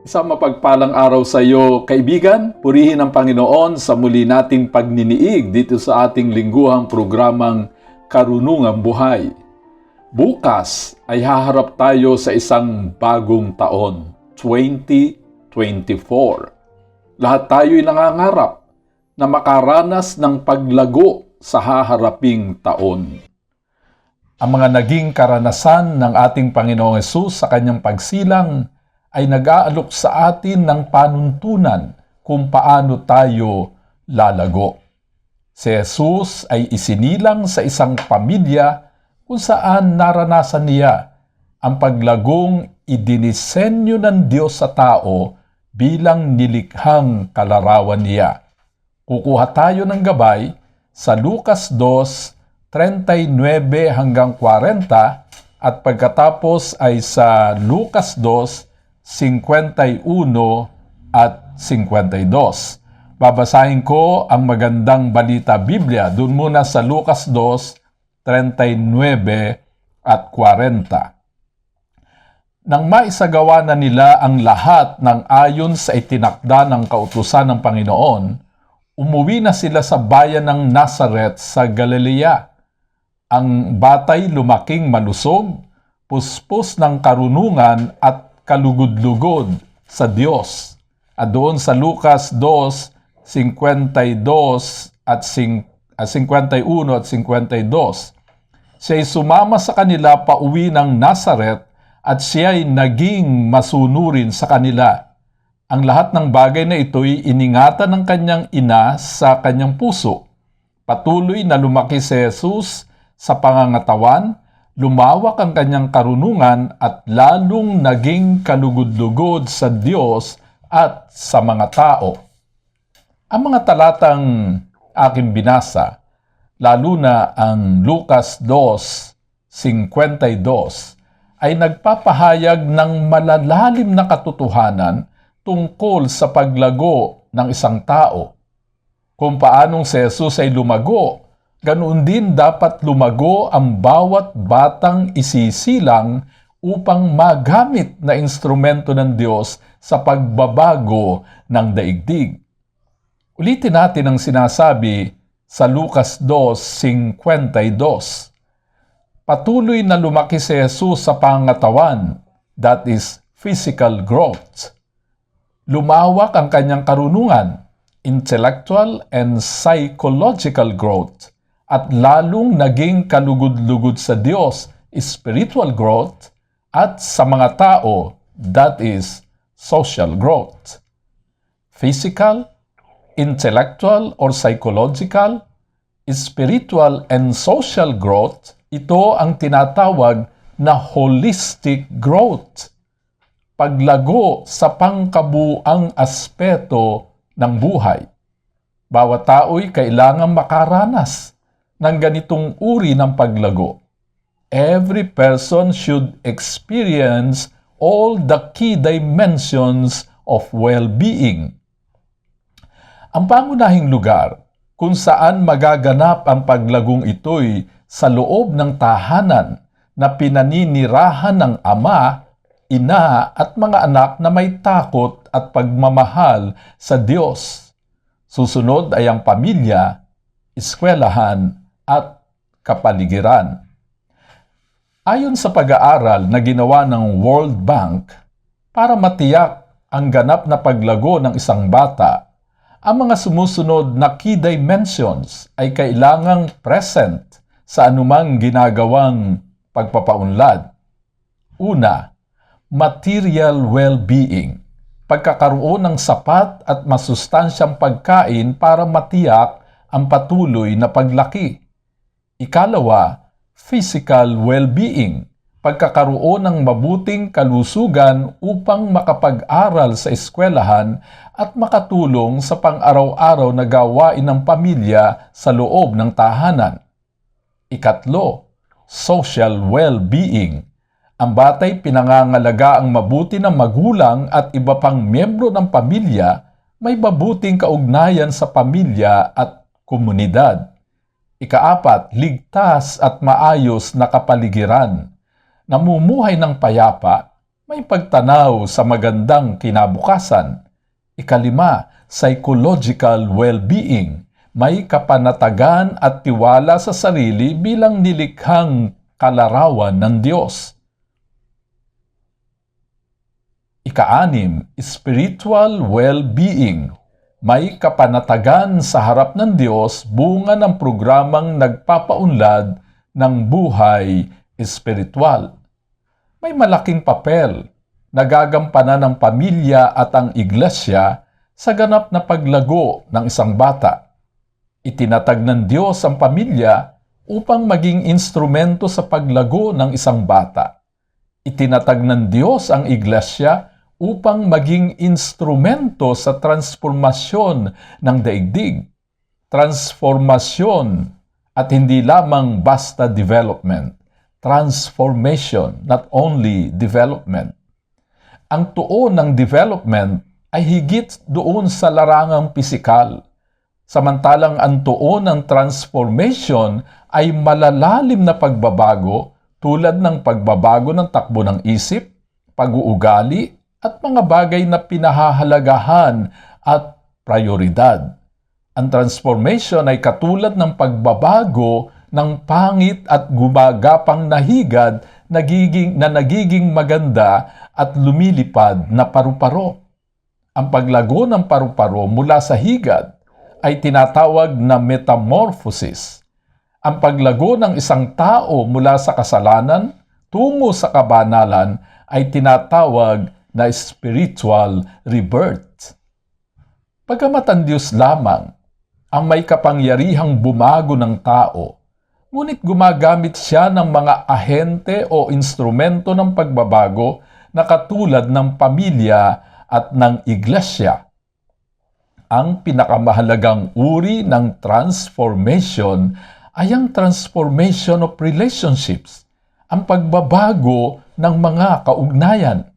Isang mapagpalang araw sa iyo, kaibigan. Purihin ang Panginoon sa muli nating pagniniig dito sa ating lingguhang programang Karunungang Buhay. Bukas ay haharap tayo sa isang bagong taon, 2024. Lahat tayo'y nangangarap na makaranas ng paglago sa haharaping taon. Ang mga naging karanasan ng ating Panginoong Yesus sa kanyang pagsilang ay nag-aalok sa atin ng panuntunan kung paano tayo lalago. Si Jesus ay isinilang sa isang pamilya kung saan naranasan niya ang paglagong idinisenyo ng Diyos sa tao bilang nilikhang kalarawan niya. Kukuha tayo ng gabay sa Lucas 2, 39 hanggang 40 at pagkatapos ay sa Lucas 2, 51 at 52. Babasahin ko ang magandang balita Biblia doon muna sa Lucas 2, 39 at 40. Nang maisagawa na nila ang lahat ng ayon sa itinakda ng kautusan ng Panginoon, umuwi na sila sa bayan ng Nazareth sa Galilea. Ang batay lumaking malusog, puspos ng karunungan at kalugod-lugod sa Diyos. At doon sa Lucas 2, 52 at 51 at 52, siya'y sumama sa kanila pauwi ng Nazareth at siya'y naging masunurin sa kanila. Ang lahat ng bagay na ito'y iningatan ng kanyang ina sa kanyang puso. Patuloy na lumaki si Jesus sa pangangatawan, lumawak ang kanyang karunungan at lalong naging kalugod-lugod sa Diyos at sa mga tao. Ang mga talatang aking binasa, lalo na ang Lucas 2.52, ay nagpapahayag ng malalalim na katotohanan tungkol sa paglago ng isang tao. Kung paanong si Jesus ay lumago, ganoon din dapat lumago ang bawat batang isisilang upang magamit na instrumento ng Diyos sa pagbabago ng daigdig. Ulitin natin ang sinasabi sa Lucas 2.52 patuloy na lumaki si Jesus sa pangatawan, that is, physical growth. Lumawak ang kanyang karunungan, intellectual and psychological growth, at lalong naging kalugod-lugod sa Diyos, spiritual growth, at sa mga tao, that is, social growth. Physical, intellectual or psychological, spiritual and social growth ito ang tinatawag na holistic growth. Paglago sa pangkabuang aspeto ng buhay. Bawat tao'y kailangang makaranas ng ganitong uri ng paglago. Every person should experience all the key dimensions of well-being. Ang pangunahing lugar kung saan magaganap ang paglagong ito'y sa loob ng tahanan na pinaninirahan ng ama, ina at mga anak na may takot at pagmamahal sa Diyos. Susunod ay ang pamilya, eskwelahan at kapaligiran. Ayon sa pag-aaral na ginawa ng World Bank, para matiyak ang ganap na paglago ng isang bata, ang mga sumusunod na key dimensions ay kailangang present sa anumang ginagawang pagpapaunlad. Una, material well-being. Pagkakaroon ng sapat at masustansyang pagkain para matiyak ang patuloy na paglaki. Ikalawa, physical well-being. pagkakaroon ng mabuting kalusugan upang makapag-aral sa eskwelahan at makatulong sa pang-araw-araw na gawain ng pamilya sa loob ng tahanan. Ikatlo, social well-being. Ang batay pinangangalaga ang mabuti ng magulang at iba pang miyembro ng pamilya may mabuting kaugnayan sa pamilya at komunidad. Ikaapat, ligtas at maayos na kapaligiran. Namumuhay ng payapa, may pagtanaw sa magandang kinabukasan. Ikalima, psychological well-being. May kapanatagan at tiwala sa sarili bilang nilikhang kalarawan ng Diyos. Ikaanim, spiritual well-being. May kapanatagan sa harap ng Diyos bunga ng programang nagpapaunlad ng buhay espiritual. May malaking papel na gagampanan ng pamilya at ang iglesia sa ganap na paglago ng isang bata. Itinatag ng Diyos ang pamilya upang maging instrumento sa paglago ng isang bata. Itinatag ng Diyos ang iglesia upang maging instrumento sa transformasyon ng daigdig. Transformasyon at hindi lamang basta development. Transformation, not only development. Ang tuon ng development ay higit doon sa larangang pisikal. Samantalang ang tuon ng transformation ay malalalim na pagbabago tulad ng pagbabago ng takbo ng isip, pag-uugali, at mga bagay na pinahahalagahan at prioridad. Ang transformation ay katulad ng pagbabago ng pangit at gumagapang na higad nagiging, na nagiging maganda at lumilipad na paru-paro. Ang paglago ng paru-paro mula sa higad ay tinatawag na metamorphosis. Ang paglago ng isang tao mula sa kasalanan tungo sa kabanalan ay tinatawag na spiritual rebirth. Pagamat ang Diyos lamang ang may kapangyarihang bumago ng tao, ngunit gumagamit siya ng mga ahente o instrumento ng pagbabago na katulad ng pamilya at ng iglesia. Ang pinakamahalagang uri ng transformation ay ang transformation of relationships, ang pagbabago ng mga kaugnayan.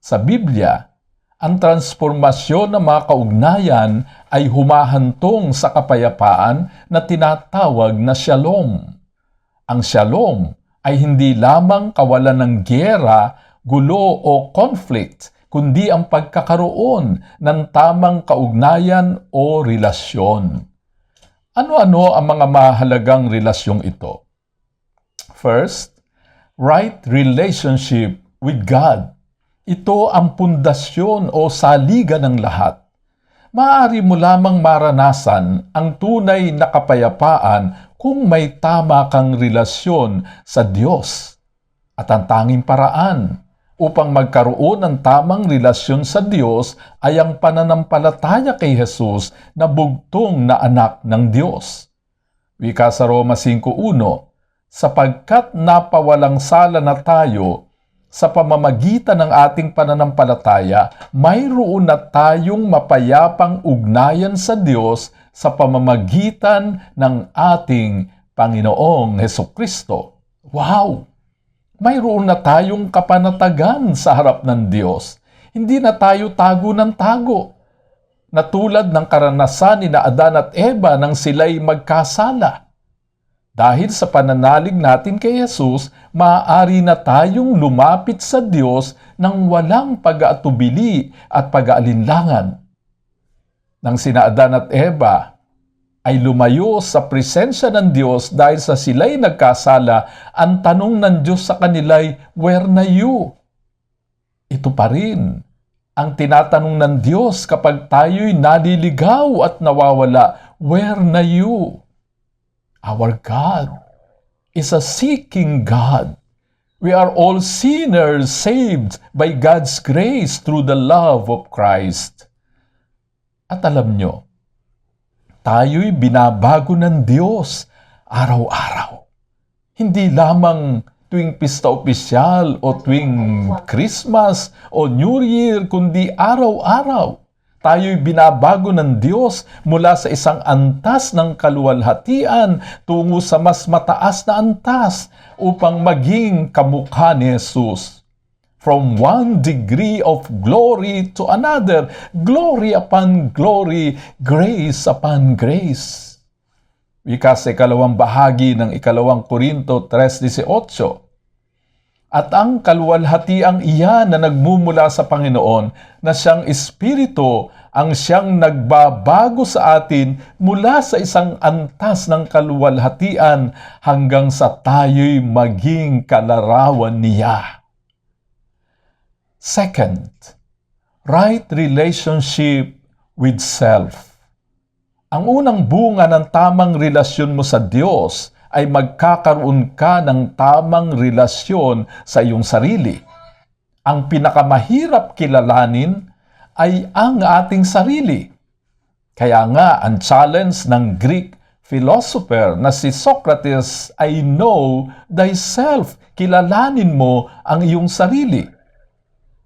Sa Biblia, ang transformasyon ng mga kaugnayan ay humahantong sa kapayapaan na tinatawag na shalom. Ang shalom ay hindi lamang kawalan ng gera, gulo o conflict, kundi ang pagkakaroon ng tamang kaugnayan o relasyon. Ano-ano ang mga mahalagang relasyong ito? First, right relationship with God. Ito ang pundasyon o saligan ng lahat. Maaari mo lamang maranasan ang tunay na kapayapaan kung may tama kang relasyon sa Diyos. At ang tanging paraan upang magkaroon ng tamang relasyon sa Diyos ay ang pananampalataya kay Jesus na bugtong na anak ng Diyos. Wika sa Roma 5.1 Sapagkat napawalang sala na tayo sa pamamagitan ng ating pananampalataya, mayroon na tayong mapayapang ugnayan sa Diyos sa pamamagitan ng ating Panginoong Heso Kristo. Wow! Mayroon na tayong kapanatagan sa harap ng Diyos. Hindi na tayo tago ng tago. Natulad ng karanasan ni na Adan at Eva nang sila'y magkasala. Dahil sa pananalig natin kay Jesus, maaari na tayong lumapit sa Diyos ng walang pag-aatubili at pag-aalinlangan. Nang sina Adan at Eva ay lumayo sa presensya ng Diyos dahil sa sila'y nagkasala, ang tanong ng Diyos sa kanila'y, Where na you? Ito pa rin ang tinatanong ng Diyos kapag tayo'y naliligaw at nawawala, Where na you? Our God is a seeking God. We are all sinners saved by God's grace through the love of Christ. At alam nyo, tayo'y binabago ng Diyos araw-araw. Hindi lamang tuwing pista opisyal o tuwing Christmas o New Year, kundi araw-araw. Tayo'y binabago ng Diyos mula sa isang antas ng kaluwalhatian tungo sa mas mataas na antas upang maging kamukha ni Jesus. From one degree of glory to another, glory upon glory, grace upon grace. Wika sa ikalawang bahagi ng ikalawang Korinto 3.18. At ang kaluwalhatiang iyan na nagmumula sa Panginoon na siyang Espiritu ang siyang nagbabago sa atin mula sa isang antas ng kaluwalhatian hanggang sa tayo'y maging kalarawan niya. Second, right relationship with self. Ang unang bunga ng tamang relasyon mo sa Diyos ay magkakaroon ka ng tamang relasyon sa iyong sarili. Ang pinakamahirap kilalanin ay ang ating sarili. Kaya nga, ang challenge ng Greek philosopher na si Socrates ay know thyself. Kilalanin mo ang iyong sarili.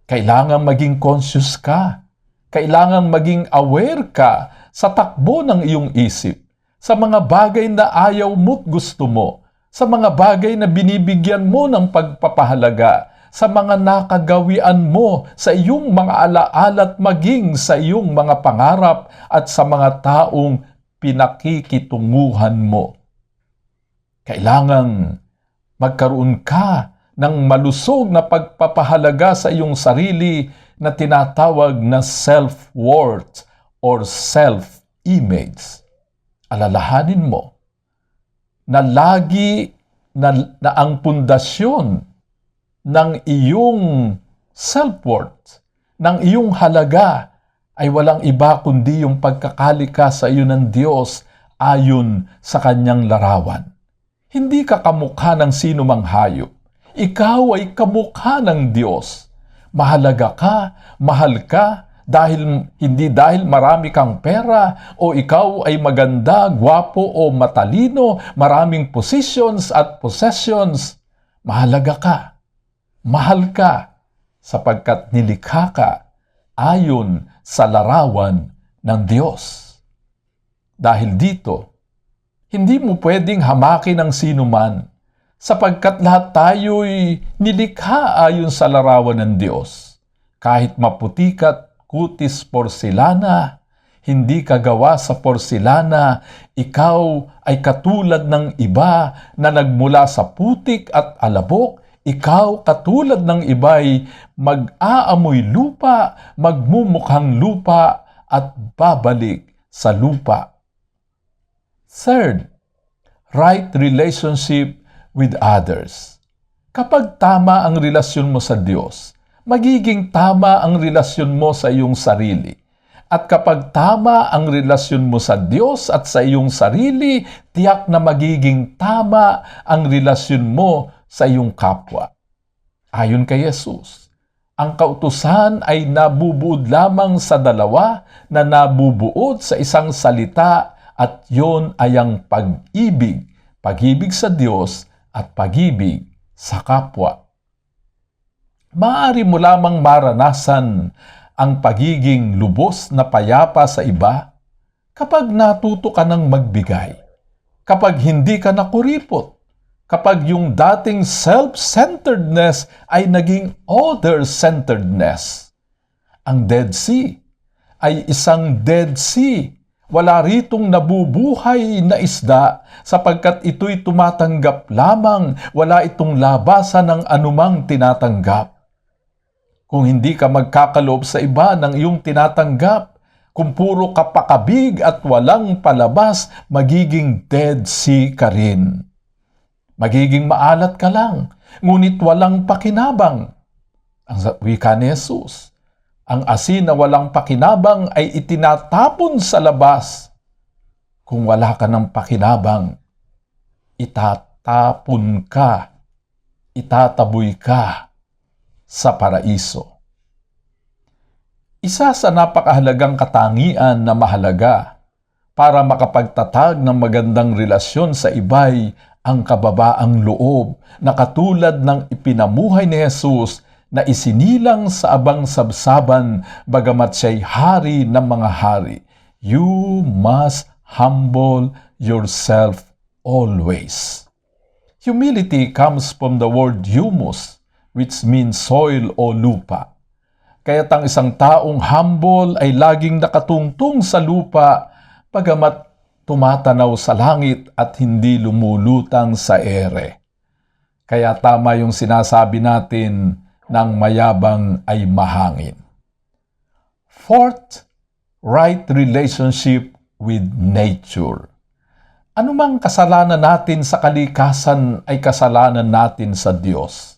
Kailangan maging conscious ka. Kailangan maging aware ka sa takbo ng iyong isip, sa mga bagay na ayaw mo't gusto mo, sa mga bagay na binibigyan mo ng pagpapahalaga, sa mga nakagawian mo, sa iyong mga alaala at maging sa iyong mga pangarap at sa mga taong pinakikitunguhan mo. Kailangan magkaroon ka ng malusog na pagpapahalaga sa iyong sarili na tinatawag na self-worth or self-image. Alalahanin mo na lagi na, na ang pundasyon ng iyong self-worth, ng iyong halaga, ay walang iba kundi yung pagkakalika sa iyo ng Diyos ayon sa kanyang larawan. Hindi ka kamukha ng sino mang hayop. Ikaw ay kamukha ng Diyos. Mahalaga ka, mahal ka, dahil hindi dahil marami kang pera o ikaw ay maganda, gwapo o matalino, maraming positions at possessions. Mahalaga ka. Mahal ka sapagkat nilikha ka ayon sa larawan ng Diyos. Dahil dito, hindi mo pwedeng hamakin ng sino man sapagkat lahat tayo'y nilikha ayon sa larawan ng Diyos. Kahit maputi ka't kutis porselana, hindi ka gawa sa porselana, ikaw ay katulad ng iba na nagmula sa putik at alabok, ikaw katulad ng iba'y mag-aamoy lupa, magmumukhang lupa at babalik sa lupa. Third, right relationship with others. Kapag tama ang relasyon mo sa Diyos, magiging tama ang relasyon mo sa iyong sarili. At kapag tama ang relasyon mo sa Diyos at sa iyong sarili, tiyak na magiging tama ang relasyon mo sa iyong kapwa. Ayon kay Jesus, ang kautusan ay nabubuod lamang sa dalawa na nabubuod sa isang salita at yon ay ang pag-ibig, pag-ibig sa Diyos at pag-ibig sa kapwa. Maaari mo lamang maranasan ang pagiging lubos na payapa sa iba kapag natuto ka ng magbigay, kapag hindi ka nakuripot, kapag yung dating self-centeredness ay naging other-centeredness. Ang Dead Sea ay isang Dead Sea wala ritong nabubuhay na isda sapagkat ito'y tumatanggap lamang, wala itong labasan ng anumang tinatanggap. Kung hindi ka magkakaloob sa iba ng iyong tinatanggap, kung puro kapakabig at walang palabas, magiging dead sea ka rin. Magiging maalat ka lang, ngunit walang pakinabang. Ang wika ni Jesus, ang asin na walang pakinabang ay itinatapon sa labas. Kung wala ka ng pakinabang, itatapon ka, itataboy ka sa paraiso. Isa sa napakahalagang katangian na mahalaga para makapagtatag ng magandang relasyon sa iba'y ang kababaang loob na katulad ng ipinamuhay ni Jesus na isinilang sa abang sabsaban bagamat siya'y hari ng mga hari. You must humble yourself always. Humility comes from the word humus, which means soil o lupa. Kaya't ang isang taong humble ay laging nakatungtong sa lupa, pagamat tumatanaw sa langit at hindi lumulutang sa ere. Kaya tama yung sinasabi natin ng mayabang ay mahangin. Fourth, right relationship with nature. Anumang kasalanan natin sa kalikasan ay kasalanan natin sa Diyos.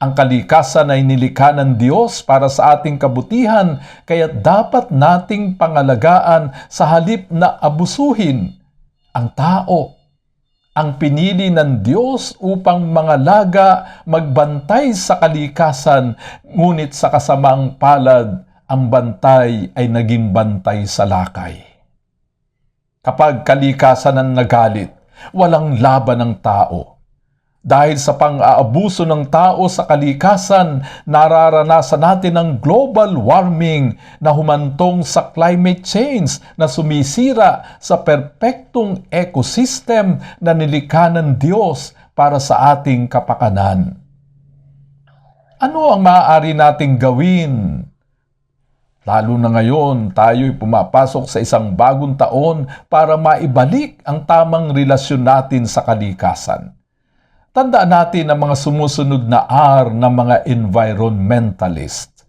Ang kalikasan ay nilikha ng Diyos para sa ating kabutihan, kaya dapat nating pangalagaan sa halip na abusuhin ang tao. Ang pinili ng Diyos upang mga laga magbantay sa kalikasan, ngunit sa kasamang palad, ang bantay ay naging bantay sa lakay. Kapag kalikasan ang nagalit, walang laban ng tao dahil sa pang-aabuso ng tao sa kalikasan, nararanasan natin ang global warming na humantong sa climate change na sumisira sa perpektong ecosystem na nilikha ng Diyos para sa ating kapakanan. Ano ang maaari nating gawin? Lalo na ngayon, tayo'y pumapasok sa isang bagong taon para maibalik ang tamang relasyon natin sa kalikasan Tandaan natin ang mga sumusunod na R ng mga environmentalist.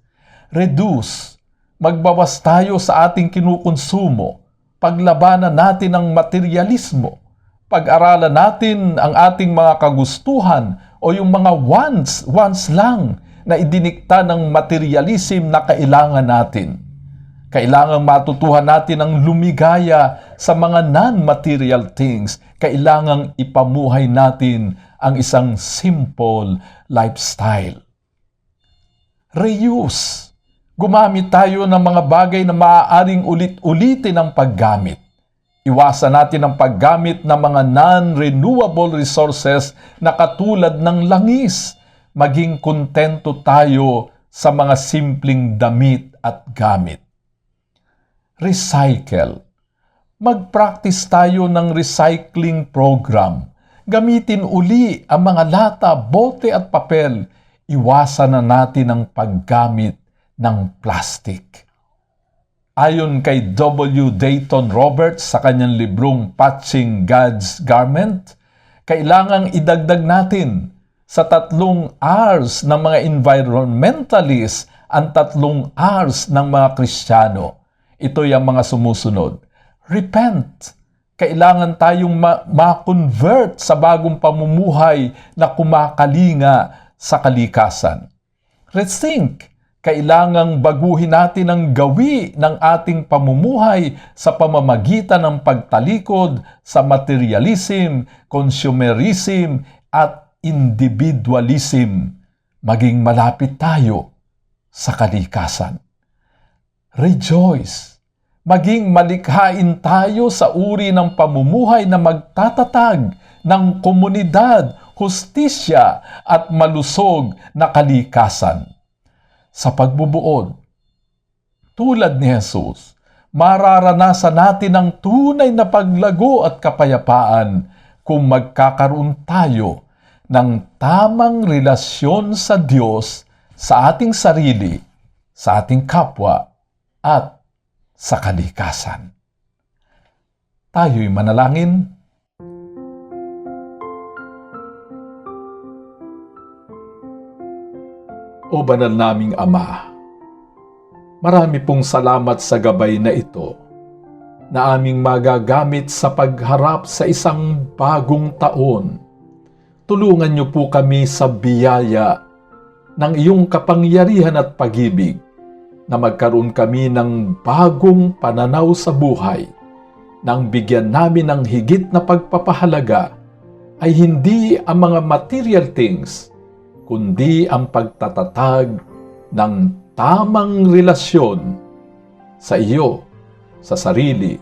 Reduce. Magbawas tayo sa ating kinukonsumo. Paglabanan natin ang materialismo. Pag-aralan natin ang ating mga kagustuhan o yung mga wants, wants lang na idinikta ng materialism na kailangan natin. Kailangan matutuhan natin ang lumigaya sa mga non-material things. Kailangang ipamuhay natin ang isang simple lifestyle. Reuse. Gumamit tayo ng mga bagay na maaaring ulit-ulitin ang paggamit. Iwasan natin ang paggamit ng mga non-renewable resources na katulad ng langis. Maging kontento tayo sa mga simpleng damit at gamit. Recycle. Mag-practice tayo ng recycling program Gamitin uli ang mga lata, bote at papel. Iwasan na natin ang paggamit ng plastic. Ayon kay W. Dayton Roberts sa kanyang librong Patching God's Garment, kailangang idagdag natin sa tatlong R's ng mga environmentalists ang tatlong R's ng mga Kristiyano. Ito yung mga sumusunod. Repent kailangan tayong ma-convert sa bagong pamumuhay na kumakalinga sa kalikasan. Rethink, kailangang baguhin natin ang gawi ng ating pamumuhay sa pamamagitan ng pagtalikod sa materialism, consumerism, at individualism. Maging malapit tayo sa kalikasan. Rejoice! Maging malikhain tayo sa uri ng pamumuhay na magtatatag ng komunidad, hustisya at malusog na kalikasan. Sa pagbubuod, tulad ni Jesus, mararanasan natin ang tunay na paglago at kapayapaan kung magkakaroon tayo ng tamang relasyon sa Diyos sa ating sarili, sa ating kapwa, at sa kalikasan. Tayo'y manalangin. O banal naming Ama, marami pong salamat sa gabay na ito na aming magagamit sa pagharap sa isang bagong taon. Tulungan niyo po kami sa biyaya ng iyong kapangyarihan at pag-ibig na magkaroon kami ng bagong pananaw sa buhay nang bigyan namin ng higit na pagpapahalaga ay hindi ang mga material things, kundi ang pagtatatag ng tamang relasyon sa iyo, sa sarili,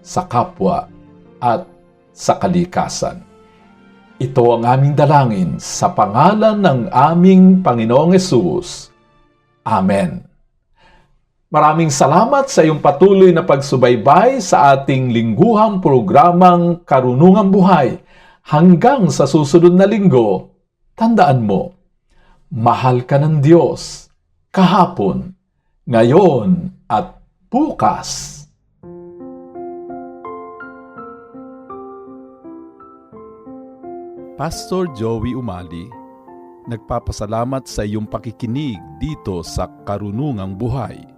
sa kapwa, at sa kalikasan. Ito ang aming dalangin sa pangalan ng aming Panginoong Yesus. Amen. Maraming salamat sa iyong patuloy na pagsubaybay sa ating lingguhang programang Karunungang Buhay. Hanggang sa susunod na linggo, tandaan mo, mahal ka ng Diyos kahapon, ngayon at bukas. Pastor Joey Umali, nagpapasalamat sa iyong pakikinig dito sa Karunungang Buhay.